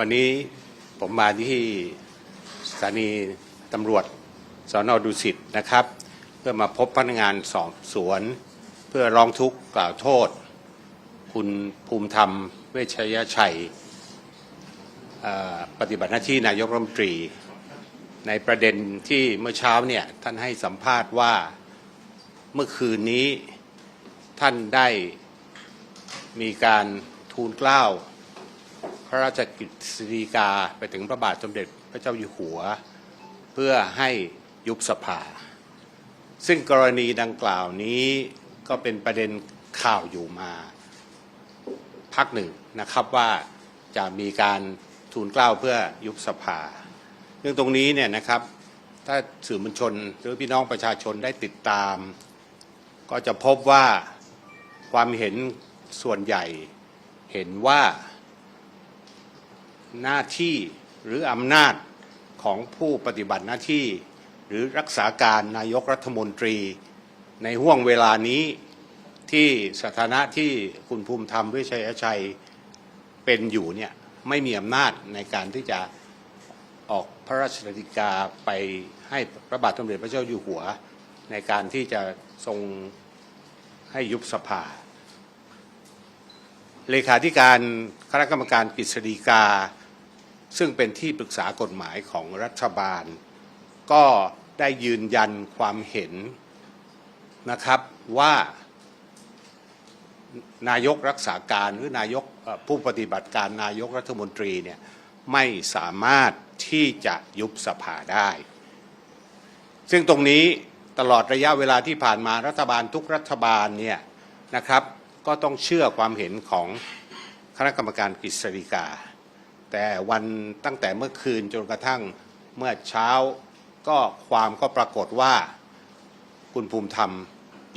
วันนี้ผมมาที่สถานีตำรวจสอนอดุสิตนะครับ เพื่อมาพบพนักงานสอบสวน เพื่อร้องทุกข์กล่าวโทษ คุณภูมิธรรม เวชยชัย ปฏิบัติหน้าที่นายกรัฐมนตรี ในประเด็นที่เมื่อเช้าเนี่ยท่านให้สัมภาษณ์ว่าเมื่อคืนนี้ท่านได้มีการทูลเกล้า พระราชกฤษฎีกาไปถึงพระบาทสมเด็จพระเจ้าอยู่หัว เพื่อให้ยุบสภา ซึ่งกรณีดังกล่าวนี้ก็เป็นประเด็นข่าวอยู่มา พักหนึ่งนะครับว่าจะมีการทูลเกล้าเพื่อยุบสภา เรื่องตรงนี้เนี่ยนะครับถ้าสื่อมวลชนหรือพี่น้องประชาชนได้ติดตาม ก็จะพบว่าความเห็นส่วนใหญ่เห็นว่า หน้าที่หรืออำนาจของผู้ปฏิบัติหน้าที่ หรือรักษาการนายกรัฐมนตรี ในห่วงเวลานี้ที่สถานะที่คุณภูมิธรรมเวชยชัยเป็นอยู่เนี่ยไม่มีอำนาจในการที่จะออกพระราชกฤษฎีกาไปให้พระบาทสมเด็จพระเจ้าอยู่หัว ในการที่จะทรงให้ยุบสภา เลขาธิการคณะกรรมการกฤษฎีกา ซึ่งเป็นที่ปรึกษากฎหมายของรัฐบาล ก็ได้ยืนยันความเห็นนะครับว่านายกรักษาการหรือนายกผู้ปฏิบัติการนายกรัฐมนตรีเนี่ยไม่สามารถที่จะยุบสภาได้ ซึ่งตรงนี้ตลอดระยะเวลาที่ผ่านมารัฐบาลทุกรัฐบาลเนี่ยนะครับ ก็ต้องเชื่อความเห็นของคณะกรรมการกฤษฎีกา แต่วันตั้งแต่เมื่อคืนจนกระทั่งเมื่อเช้าก็ความก็ปรากฏว่าคุณภูมิธรรม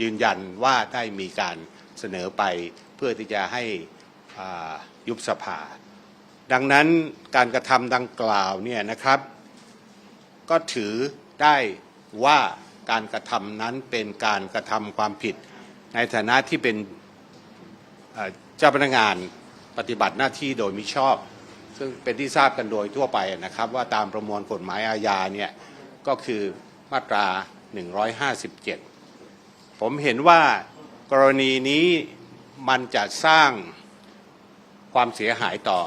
ยืนยันว่าได้มีการเสนอไปเพื่อที่จะให้ยุบสภา ดังนั้นการกระทำดังกล่าวเนี่ยนะครับ ก็ถือได้ว่าการกระทำนั้นเป็นการกระทำความผิด ในฐานะที่เป็นเจ้าพนักงานปฏิบัติหน้าที่โดยมิชอบ ซึ่งเป็นที่ทราบกันโดยทั่วไปนะครับ ว่าตามประมวลกฎหมายอาญาเนี่ยก็คือมาตรา 157 ผมเห็นว่ากรณีนี้มันจะสร้างความเสียหายต่อ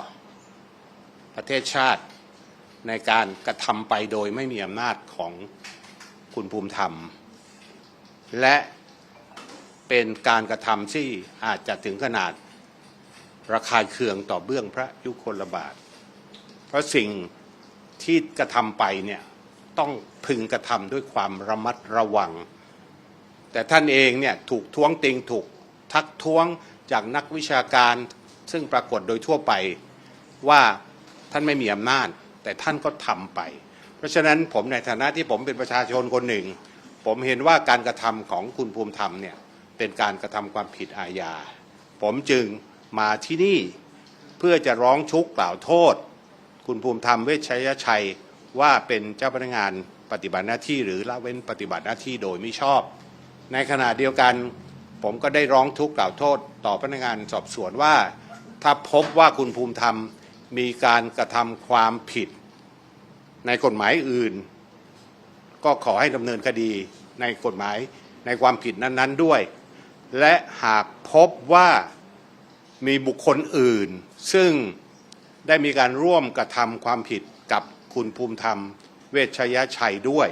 ประเทศชาติในการกระทำไปโดยไม่มีอำนาจของคุณภูมิธรรม และเป็นการกระทำที่อาจจะถึงขนาด ระคายเคืองต่อเบื้องพระยุคลบาท เพราะสิ่งที่กระทำไปเนี่ยต้องพึงกระทำด้วยความระมัดระวัง แต่ท่านเองเนี่ยถูกท้วงติงถูกทักท้วงจากนักวิชาการซึ่งปรากฏโดยทั่วไปว่าท่านไม่มีอำนาจ แต่ท่านก็ทำไป เพราะฉะนั้นผมในฐานะที่ผมเป็นประชาชนคนหนึ่ง ผมเห็นว่าการกระทำของคุณภูมิธรรมเนี่ยเป็นการกระทำความผิดอาญา ผมจึง มาที่นี่เพื่อจะร้องทุกข์กล่าวโทษ คุณภูมิธรรมเวชยชัยว่าเป็นเจ้าพนักงานปฏิบัติหน้าที่หรือละเว้นปฏิบัติหน้าที่โดยไม่ชอบ ในขณะเดียวกัน ผมก็ได้ร้องทุกข์กล่าวโทษ ต่อพนักงานสอบสวนว่า ถ้าพบว่าคุณภูมิธรรมมีการกระทำความผิด ในกฎหมายอื่น ก็ขอให้ดำเนินคดีในกฎหมายในความผิดนั้น ๆด้วย และหากพบว่า มีบุคคลอื่น ซึ่งได้มีการร่วมกระทำความผิดกับคุณภูมิธรรม เวชยชัยด้วย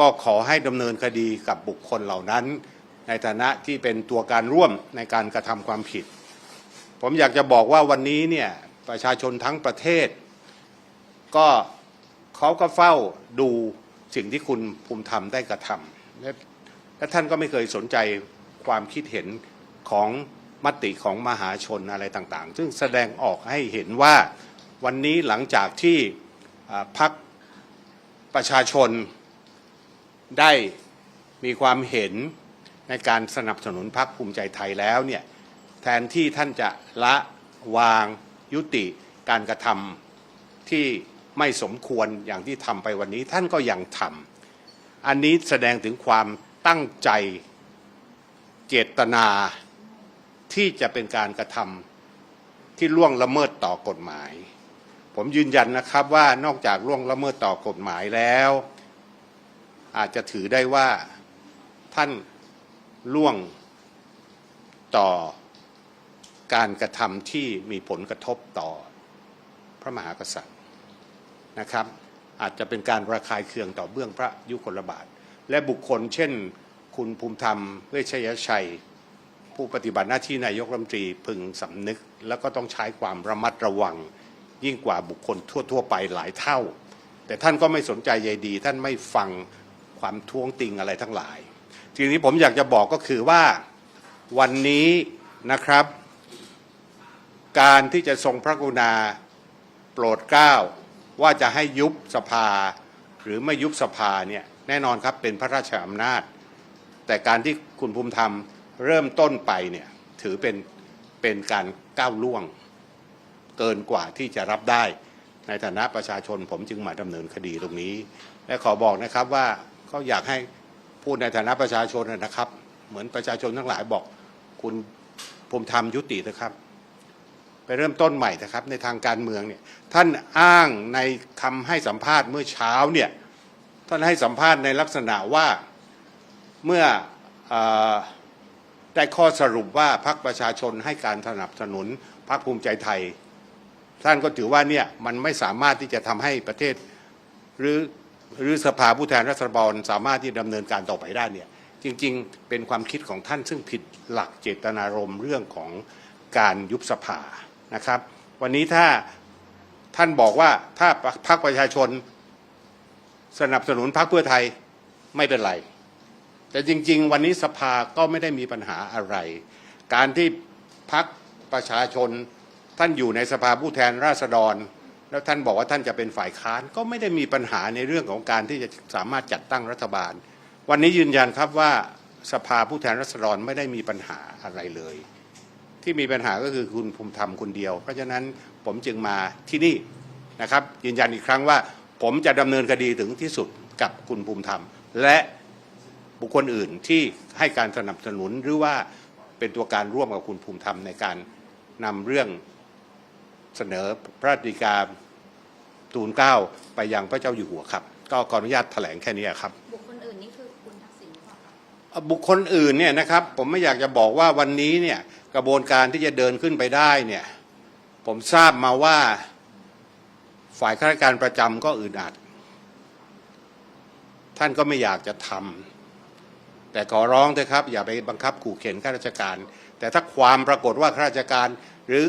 ก็ขอให้ดำเนินคดีกับบุคคลเหล่านั้น ในฐานะที่เป็นตัวการร่วมในการกระทำความผิด ผมอยากจะบอกว่าวันนี้เนี่ยประชาชนทั้งประเทศ ก็เขาก็เฝ้าดูสิ่งที่คุณภูมิธรรมได้กระทำและและท่านก็ไม่เคยสนใจความคิดเห็นของ มติของมหาชนอะไรต่างๆ ซึ่งแสดงออกให้เห็นว่าวันนี้หลังจากที่พรรคประชาชนได้มีความเห็นในการสนับสนุนพรรคภูมิใจไทยแล้วเนี่ยแทนที่ท่านจะละวางยุติการกระทำที่ไม่สมควรอย่างที่ทำไปวันนี้ท่านก็ยังทำอันนี้แสดงถึงความตั้งใจเจตนา ที่จะเป็นการกระทำที่ล่วงละเมิดต่อกฎหมาย ผมยืนยันนะครับว่านอกจากล่วงละเมิดต่อกฎหมายแล้ว อาจจะถือได้ว่าท่านล่วงต่อการกระทำที่มีผลกระทบต่อพระมหากษัตริย์นะครับ อาจจะเป็นการระคายเคืองต่อเบื้องพระยุคลบาท และบุคคลเช่น คุณภูมิธรรมเวชยชัย ผู้ปฏิบัติหน้าที่นายกรัฐมนตรีพึงสำนึก แล้วก็ต้องใช้ความระมัดระวัง ยิ่งกว่าบุคคลทั่ว ๆ ไปหลายเท่า แต่ท่านก็ไม่สนใจใยดี ท่านไม่ฟังความท้วงติงอะไรทั้งหลาย ทีนี้ผมอยากจะบอกก็คือว่าวันนี้นะครับ การที่จะทรงพระกรุณาโปรดเกล้าว่าจะให้ยุบสภา หรือไม่ยุบสภาเนี่ยแน่นอนครับเป็นพระราชอำนาจ แต่การที่คุณภูมิธรรม เริ่มต้นไปเนี่ยถือเป็นเป็นการก้าวล่วงเกินกว่าที่จะรับได้ ในฐานะประชาชนผมจึงมาดำเนินคดีตรงนี้ และขอบอกนะครับว่าก็อยากให้พูดในฐานะประชาชนนะครับ เหมือนประชาชนทั้งหลายบอกคุณภูมิธรรมยุตินะครับไปเริ่มต้นใหม่นะครับในทางการเมืองเนี่ยท่านอ้างในคำให้สัมภาษณ์เมื่อเช้าเนี่ยท่านให้สัมภาษณ์ในลักษณะว่าเมื่ออ ได้ข้อสรุปว่าพรรคประชาชนให้การสนับสนุนพรรคภูมิใจไทย ท่านก็ถือว่าเนี่ยมันไม่สามารถที่จะทำให้ประเทศหรือหรือสภาผู้แทนราษฎรสามารถที่ดำเนินการต่อไปได้เนี่ยจริงๆ เป็นความคิดของท่านซึ่งผิดหลักเจตนารมณ์เรื่องของการยุบสภานะครับ วันนี้ถ้าท่านบอกว่าถ้าพรรคประชาชน สนับสนุนพรรคเพื่อไทยไม่เป็นไร แต่จริง ๆ วันนี้สภาก็ไม่ได้มีปัญหาอะไร การที่พรรคประชาชนท่านอยู่ในสภาผู้แทนราษฎร แล้วท่านบอกว่าท่านจะเป็นฝ่ายค้านก็ไม่ได้มีปัญหาในเรื่องของการที่จะสามารถจัดตั้งรัฐบาล วันนี้ยืนยันครับว่าสภาผู้แทนราษฎรไม่ได้มีปัญหาอะไรเลย ที่มีปัญหาก็คือคุณภูมิธรรมคนเดียว เพราะฉะนั้นผมจึงมาที่นี่นะครับ ยืนยันอีกครั้งว่า ผมจะดำเนินคดีถึงที่สุดกับคุณภูมิธรรม และ บุคคลอื่นที่ให้การสนับสนุนหรือว่าเป็นตัวการร่วมกับคุณภูมิธรรมในการนำเรื่องเสนอพระราชฎีกาทูลเกล้าไปยังพระเจ้าอยู่หัวครับ ก็ขออนุญาตแถลงแค่นี้ครับ บุคคลอื่นนี่คือคุณทักษิณหรือเปล่าคะบุคคลอื่นเนี่ยนะครับ ผมไม่อยากจะบอกว่าวันนี้เนี่ยกระบวนการที่จะเดินขึ้นไปได้เนี่ย ผมทราบมาว่าฝ่ายข้าราชการประจำก็อึดอัด ท่านก็ไม่อยากจะทำ แต่ขอร้องเถอะครับ อย่าไปบังคับขู่เข็นข้าราชการ แต่ถ้าความปรากฏว่าข้าราชการ หรือ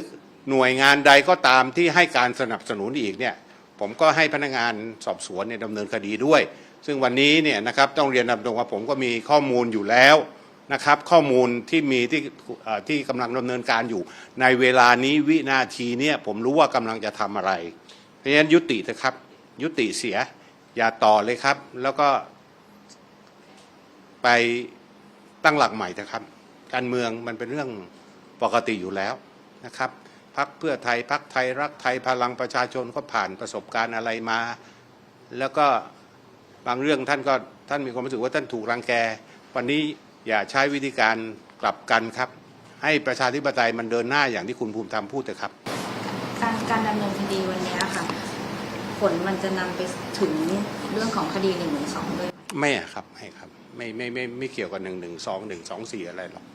หน่วยงานใดก็ตามที่ให้การสนับสนุนอีกเนี่ยผมก็ให้พนักงานสอบสวนเนี่ยดำเนินคดีด้วย ซึ่งวันนี้เนี่ยนะครับต้องเรียนนำตรงว่าผมก็มีข้อมูลอยู่แล้วนะครับ ข้อมูลที่มีที่ที่กำลังดำเนินการอยู่ ในเวลานี้วินาทีเนี่ยผมรู้ว่ากำลังจะทำอะไร เพราะฉะนั้นยุติเถอะครับ ยุติเสียอย่าต่อเลยครับ แล้วก็ ไปตั้งหลักใหม่เถอะครับ การเมืองมันเป็นเรื่องปกติอยู่แล้วนะครับพักเพื่อไทยพักไทยรักไทยพลังประชาชนก็ผ่านประสบการณ์อะไรมา แล้วก็บางเรื่องท่านก็ท่านมีความรู้สึกว่าท่านถูกรังแก วันนี้อย่าใช้วิธีการกลับกันครับ ให้ประชาธิปไตยมันเดินหน้าอย่างที่คุณภูมิธรรมพูดเถอะครับ การการดำเนินคดีวันนี้ค่ะ ผลมันจะนำไปถึงเรื่องของคดีหนึ่งหนึ่งสองด้วยไม่อะครับไม่ครับ ไม่ไม่ไม่ไม่เกี่ยวกับหนึ่งหนึ่งสองหนึ่งสองสี่อะไรหรอก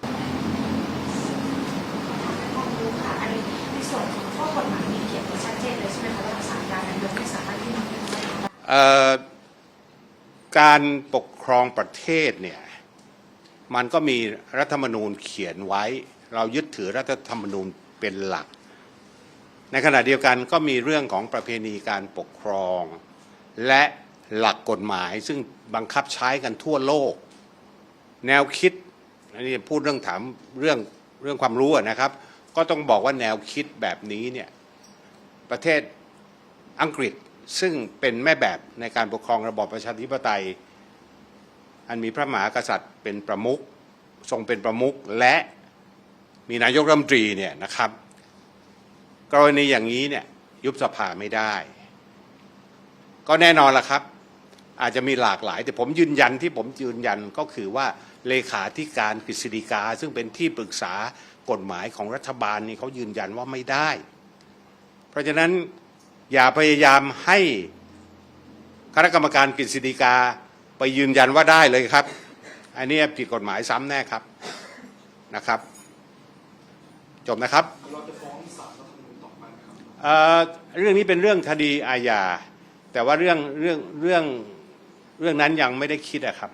ในส่วนของข้อกฎหมายมีเขียนไว้ชัดเจนเลยใช่ไหมคะว่าศาลการนายกไม่สามารถที่จะการปกครองประเทศเนี่ยมันก็มีรัฐธรรมนูญเขียนไว้ เรายึดถือรัฐธรรมนูญเป็นหลัก ในขณะเดียวกันก็มีเรื่องของประเพณีการปกครอง และ หลักกฎหมาย ซึ่งบังคับใช้กันทั่วโลก แนวคิดอันนี้พูดเรื่องถามเรื่องเรื่องความรู้นะครับ ก็ต้องบอกว่าแนวคิดแบบนี้เนี่ยประเทศอังกฤษซึ่งเป็นแม่แบบในการปกครองระบอบประชาธิปไตย อันมีพระมหากษัตริย์เป็นประมุขทรงเป็นประมุขและมีนายกรัฐมนตรีเนี่ยนะครับ กรณีอย่างนี้เนี่ยยุบสภาไม่ได้ ก็แน่นอนละครับ อาจจะมีหลากหลาย แต่ผมยืนยันที่ผมยืนยันก็คือว่าเลขาธิการกฤษฎีกา ซึ่งเป็นที่ปรึกษากฎหมายของรัฐบาลนี่เขายืนยันว่าไม่ได้ เพราะฉะนั้นอย่าพยายามให้คณะกรรมการกฤษฎีกาไปยืนยันว่าได้เลยครับ อันนี้ผิดกฎหมายซ้ำแน่ครับนะครับ จบนะครับเราจะฟ้องศาลรัฐธรรมนูญต่อไปครับเรื่องนี้เป็นเรื่องคดีอาญาแต่ว่าเรื่องเรื่องเรื่อง เรื่องนั้นยังไม่ได้คิดอะครับ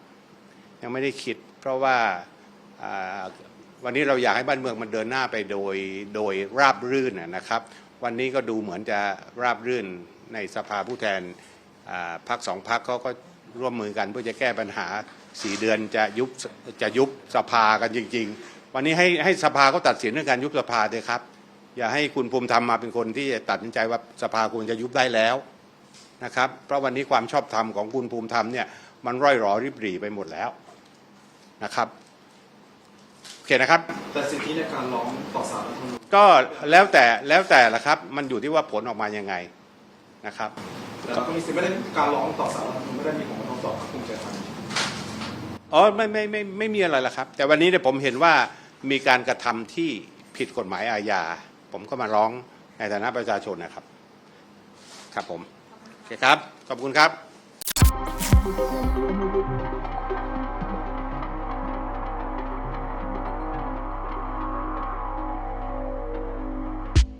ยังไม่ได้คิด เพราะว่าวันนี้เราอยากให้บ้านเมืองมันเดินหน้าไปโดยโดยราบรื่นนะครับ วันนี้ก็ดูเหมือนจะราบรื่นในสภาผู้แทนพักสองพักเขาก็ร่วมมือกันเพื่อจะแก้ปัญหาสี่เดือนจะยุบจะยุบสภากันจริง ๆ วันนี้ให้ให้สภาเขาตัดสินเรื่องการยุบสภาเลยครับ อย่าให้คุณภูมิธรรมมาเป็นคนที่จะตัดสินใจว่าสภาควรจะยุบได้แล้ว นะครับ เพราะวันนี้ความชอบธรรมของคุณภูมิธรรมเนี่ยมันร่อยหรอริบหรี่ไปหมดแล้วนะครับโอเคนะครับแต่สิทธิในการร้องต่อศาลรัฐธรรมนูญก็แล้วแต่แล้วแต่ละครับ มันอยู่ที่ว่าผลออกมายังไงนะครับแต่เราก็มีสิทธิไม่ได้การร้องต่อศาลรัฐธรรมนูญไม่ได้มีผลกระทบต่อพรรคภูมิใจไทยอ๋อไม่ไม่ไม่ไม่มีอะไรละครับ แต่วันนี้เนี่ยผมเห็นว่ามีการกระทำที่ผิดกฎหมายอาญาผมก็มาร้องในฐานะประชาชนนะครับ ครับผมโอ เคครับ ขอบคุณครับ